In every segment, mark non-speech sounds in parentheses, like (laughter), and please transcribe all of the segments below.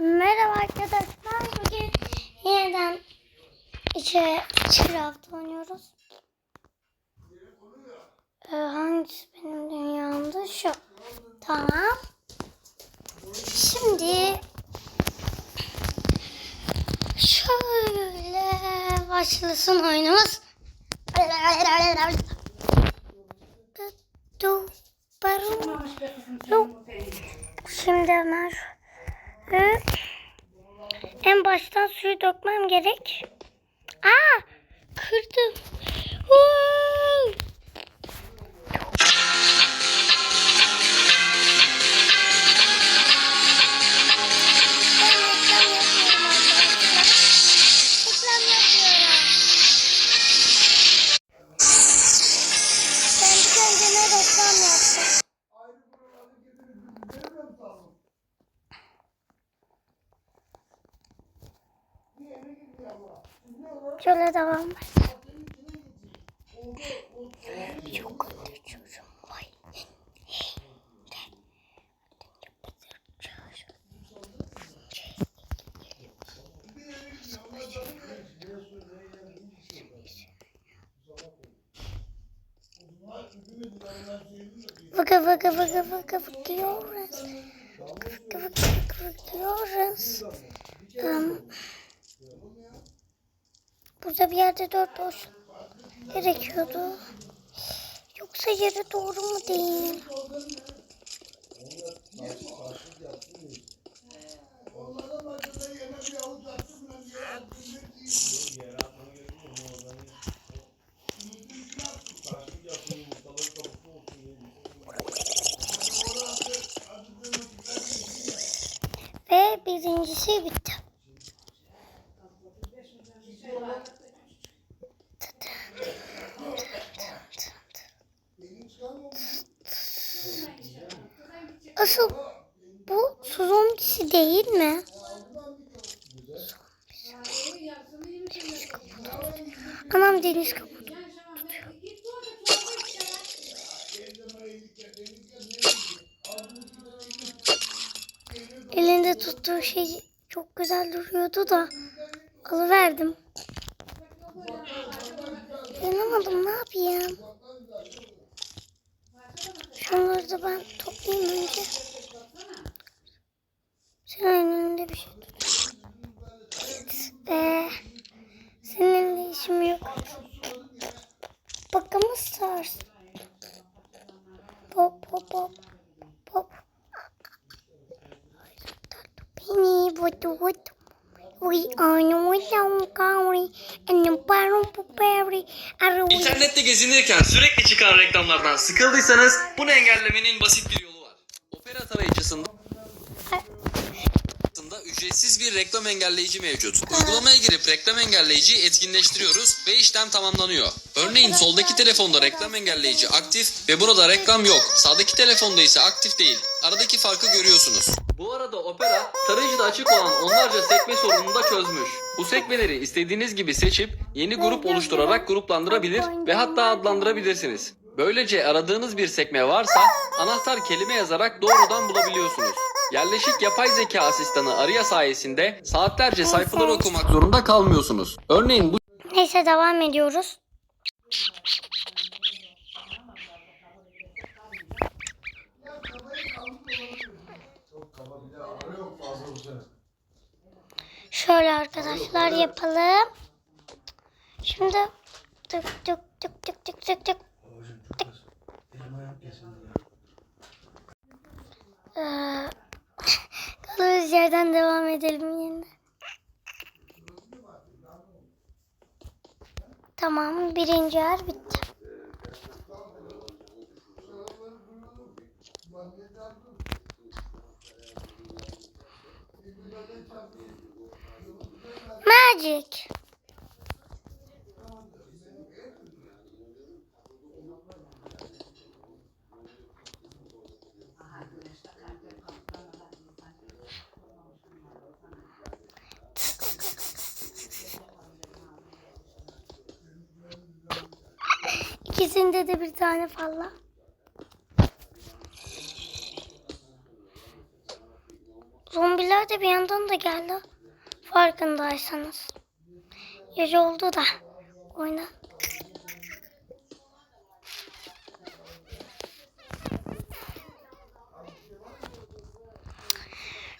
Merhaba arkadaşlar. Bugün yeniden içe Craft oynuyoruz. Ee, hangisi benim dünyamda? Şu. Tamam. Şimdi şöyle başlasın oyunumuz. Şimdi Ömer. Hı? En baştan suyu dökmem gerek. Vıkı vıkı vıkı vıkı vıkıyoruz. Vıkı vıkı vıkı vıkı vıkıyoruz. Um, Burada bir yerde dört olsun gerekiyordu. Yoksa yeri doğru mu değil? Ve birincisi bitti. Asıl bu su zombisi değil mi? Anam deniz kabuğu. Elinde tuttuğu şey çok güzel duruyordu da alıverdim. Yanamadım ne yapayım? Şunları da ben toplayayım önce. Senin önünde bir şey tut. Be. Seninle işim yok. Bakımız sars. Pop pop the barrel berry. İnternette gezinirken sürekli çıkan reklamlardan sıkıldıysanız bunu engellemenin basit bir yolu var. Opera tarayıcısında aslında ücretsiz bir reklam engelleyici mevcut. Uygulamaya girip reklam engelleyiciyi etkinleştiriyoruz ve işlem tamamlanıyor. Örneğin soldaki telefonda reklam engelleyici aktif ve burada reklam yok. Sağdaki telefonda ise aktif değil. Aradaki farkı görüyorsunuz. Bu arada Opera tarayıcıda açık olan onlarca sekme sorununu da çözmüş. Bu sekmeleri istediğiniz gibi seçip yeni grup oluşturarak gruplandırabilir ve hatta adlandırabilirsiniz. Böylece aradığınız bir sekme varsa anahtar kelime yazarak doğrudan bulabiliyorsunuz. Yerleşik yapay zeka asistanı Arya sayesinde saatlerce sayfaları okumak zorunda kalmıyorsunuz. Örneğin bu Neyse devam ediyoruz. Şöyle arkadaşlar yapalım. Şimdi tık tık tık tık tık tık tık. Ee, kaldığımız yerden devam edelim yine. Tamam birinci yer bitti. Magic. İkisinde de bir tane falla. zombiler de bir yandan da geldi. Farkındaysanız. Gece oldu da. Oyna.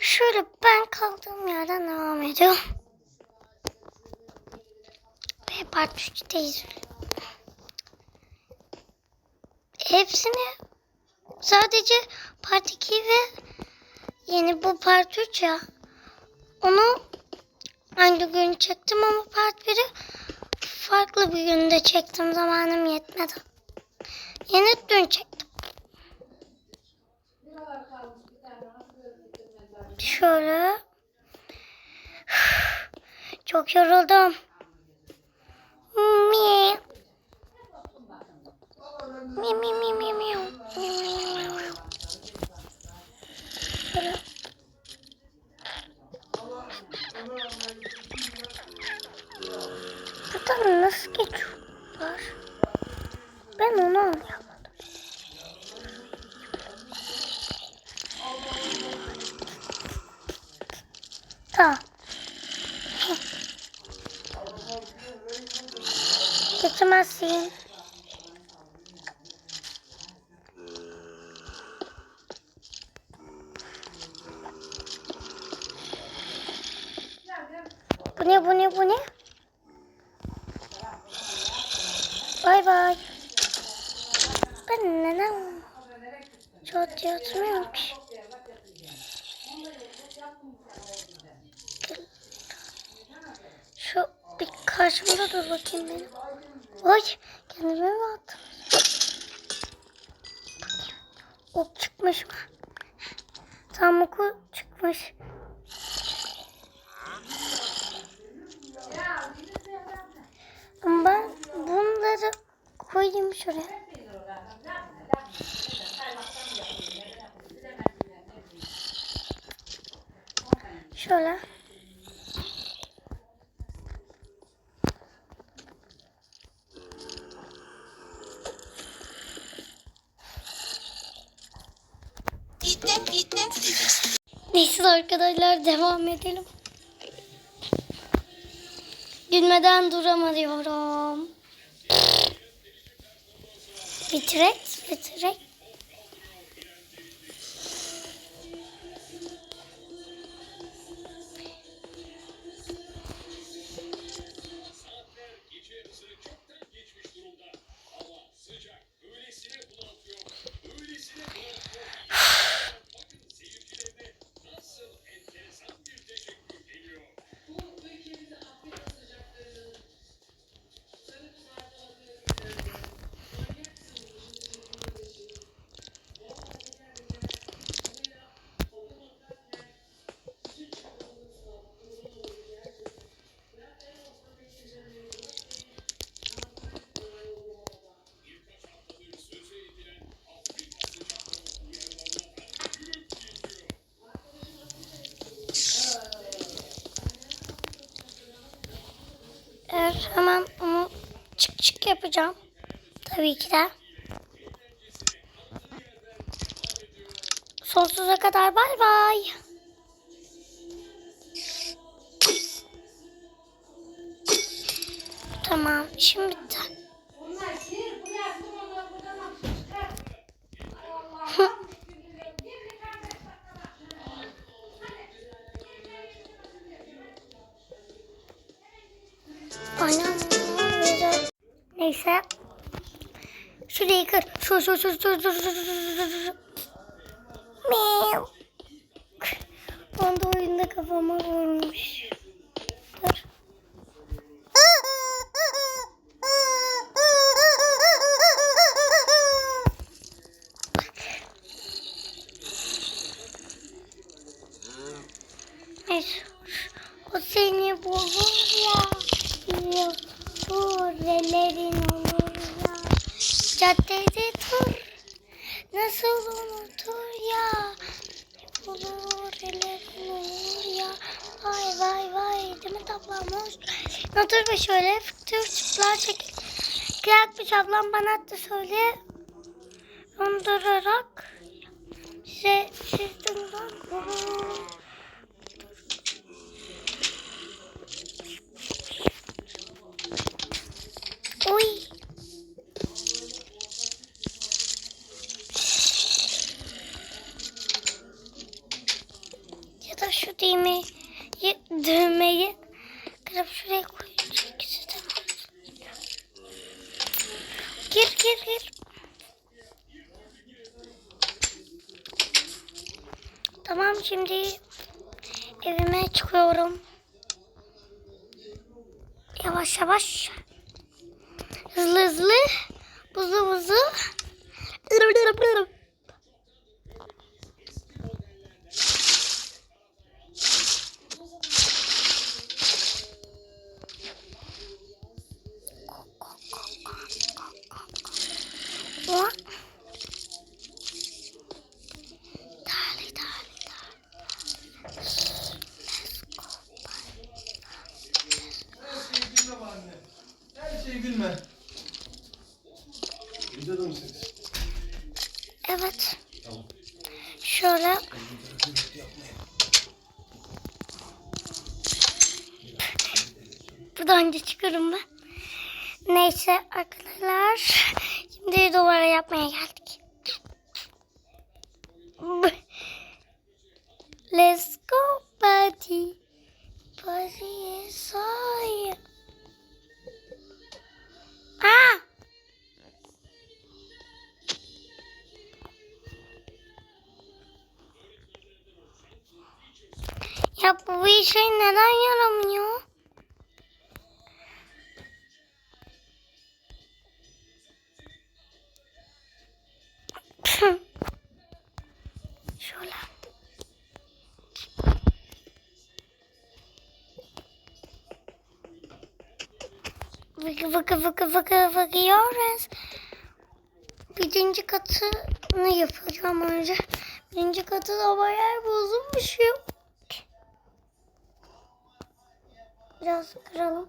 Şöyle ben kaldığım yerden devam ediyorum. Ve part 3'teyiz. Hepsini sadece part 2 ve yeni bu part 3 ya. Onu aynı gün çektim ama part 1'i farklı bir günde çektim. Zamanım yetmedi. Yeni dün çektim. Şöyle. Çok yoruldum. Mi. Miu miu miu miu miu. Buradan nasıl geçiyorlar? Ben onu anlayamadım. Tamam. Geçemezsin. Ne bu ne bu ne? Bay bay. Ben neden çok yatmıyorum ki? Şu bir karşımda dur bakayım benim. Oy kendime mi attım? Ok çıkmış mı? Tam oku çıkmış. Ben bunları koyayım şuraya. Şöyle. Neyse arkadaşlar devam edelim. Gülmeden duramıyorum. Bitirek. Evet, hemen onu çık çık yapacağım. Tabii ki de. Sonsuza kadar bay bay. Tamam, işim Şurayı kır. Şu şu şu şu şu şu şu Meow. Onda oyunda kafama vurmuş. Demet ablam hoş. Otur ve şöyle tür çıplar çek. Kıyak bir ablam bana attı söyle. Dondurarak size sizden da şu düğmeyi, düğmeyi kırıp şuraya koyacağız. İkisi de var. Gir. Tamam şimdi evime çıkıyorum. Yavaş yavaş. Hızlı hızlı. Buzu buzu. Önce çıkıyorum ben. Neyse arkadaşlar. Şimdi duvara yapmaya geldik. Let's go buddy. Buddy is all Aa! Ya bu bir şey neden yaramıyor? Vıkı vıkı vıkı vıkı vıkıyoruz. Birinci katını yapacağım önce. Birinci katı da bayağı bozulmuş ya. Biraz kıralım.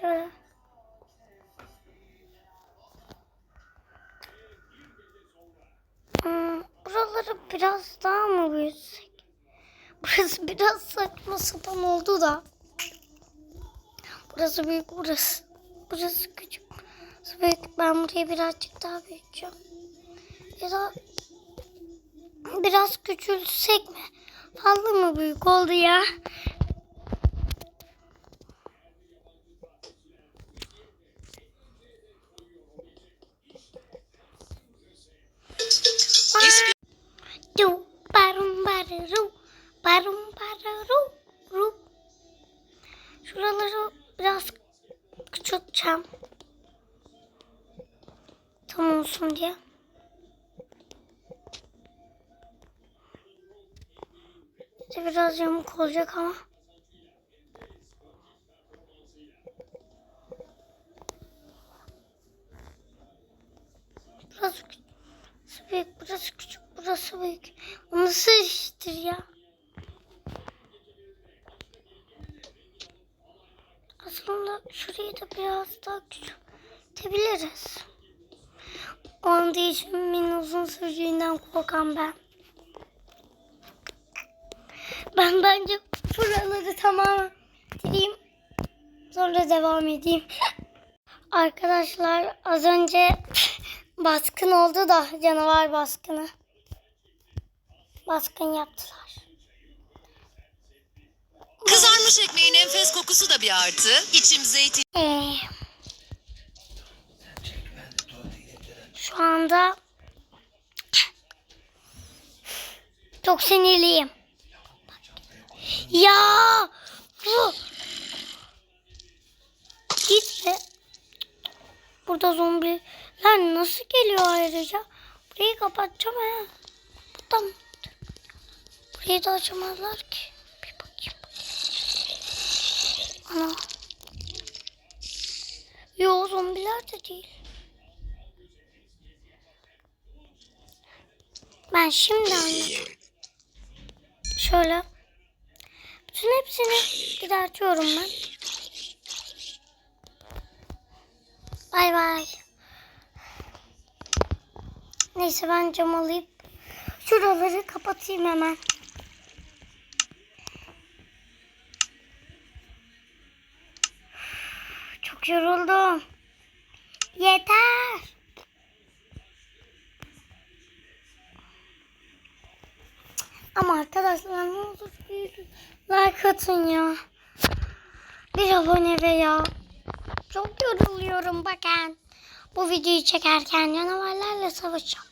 Şöyle. Hmm, buraları biraz daha mı büyütsek? (laughs) Burası biraz saçma sapan oldu da. Burası büyük, burası. Burası küçük. Burası büyük. Ben burayı birazcık daha büyüteceğim. Ya da biraz küçülsek mi? Fazla mı büyük oldu ya? Du, barum bararu, barum bararu, ru. Şuraları biraz küçülteceğim. Tam olsun diye. İşte biraz yamuk olacak ama. Burası burası büyük, burası küçük, burası büyük. O nasıl iştir ya? Aslında şurayı da biraz daha küçültebiliriz. Onun değişimin uzun süreceğinden korkan ben. Ben bence buraları tamamen bitireyim. Sonra devam edeyim. Arkadaşlar az önce baskın oldu da canavar baskını. Baskın yaptılar. Kızarmış ekmeğin enfes kokusu da bir artı. İçim zeytin. Ee, şu anda çok sinirliyim. Ya! Bu. Git be. Burada zombiler nasıl geliyor ayrıca? Burayı kapatacağım he. Tamam. Burayı da açamazlar ki. Bir bakayım. Ana. Yo zombiler de değil. Ben şimdi anladım. Şöyle. Bütün hepsini gidertiyorum ben. Bay bay. Neyse ben cam alayım. Şuraları kapatayım hemen. çok yoruldum. Yeter. Ama arkadaşlar ne olur bir like atın ya. Bir abone ve ya. Çok yoruluyorum bakın. Bu videoyu çekerken canavarlarla savaşacağım.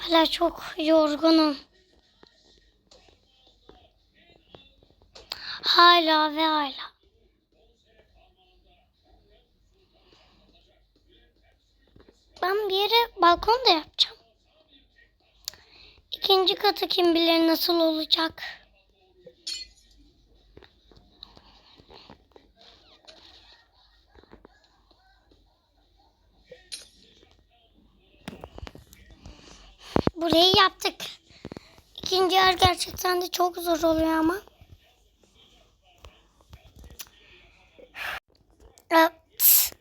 Hala çok yorgunum. Hala ve hala. Ben bir yere balkon da yapacağım. İkinci katı kim bilir nasıl olacak. Burayı yaptık. İkinci yer gerçekten de çok zor oluyor ama. Evet.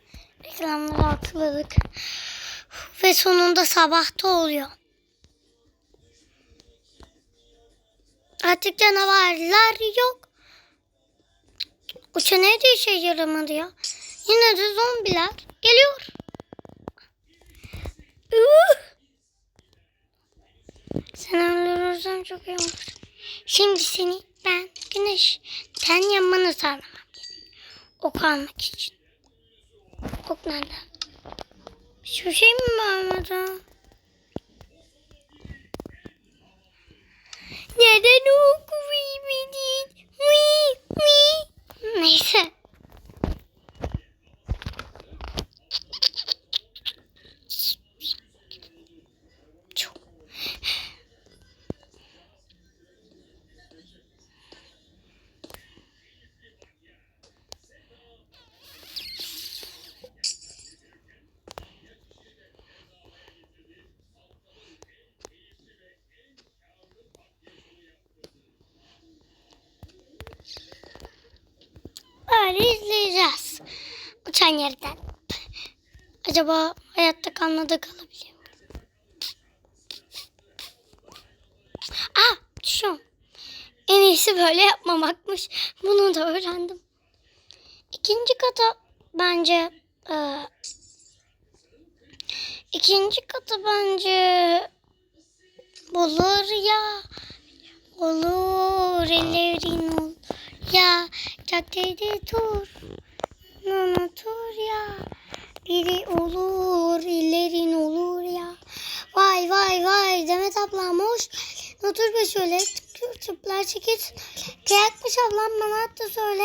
Reklamları atladık. Ve sonunda sabahta oluyor. Artık canavarlar yok. Uçan evde işe yaramadı ya. Yine de zombiler geliyor. Üh! Sen öldürürsen çok iyi olur. Şimdi seni ben güneşten yanmanı sağlamam. Ok almak için. Ok nerede? Hiçbir şey mi varmadı? Neden ok vermedin? Neyse. Uçan yerden. Acaba hayatta kalmadı kalabiliyor mu? Ah düşüyorum. En iyisi böyle yapmamakmış. Bunu da öğrendim. İkinci kata bence e, ikinci kata bence olur ya olur ellerin ol ya caddede dur unutur ya. Biri olur ellerin olur ya. Vay vay vay. Demet ablam hoş otur be şöyle. Çıplar çekil. Kıyakmış ablam bana hatta söyle.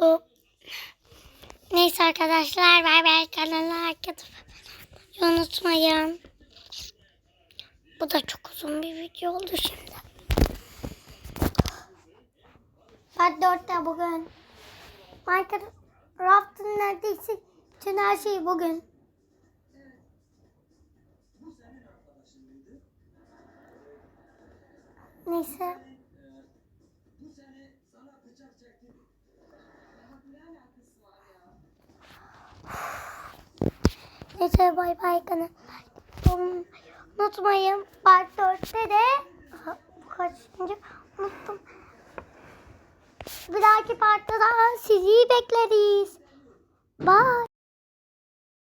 (coughs) Neyse arkadaşlar bay bay. Kanala like atıp unutmayın. Bu da çok uzun bir video oldu şimdi. Saat 4'te bugün. Minecraft'ın neredeyse bütün her şeyi bugün. Neyse. Neyse bay bay kanal. Unutmayın part 4'te de Aha, bu kaçıncı unuttum. Bir dahaki partta da sizi bekleriz. Bye.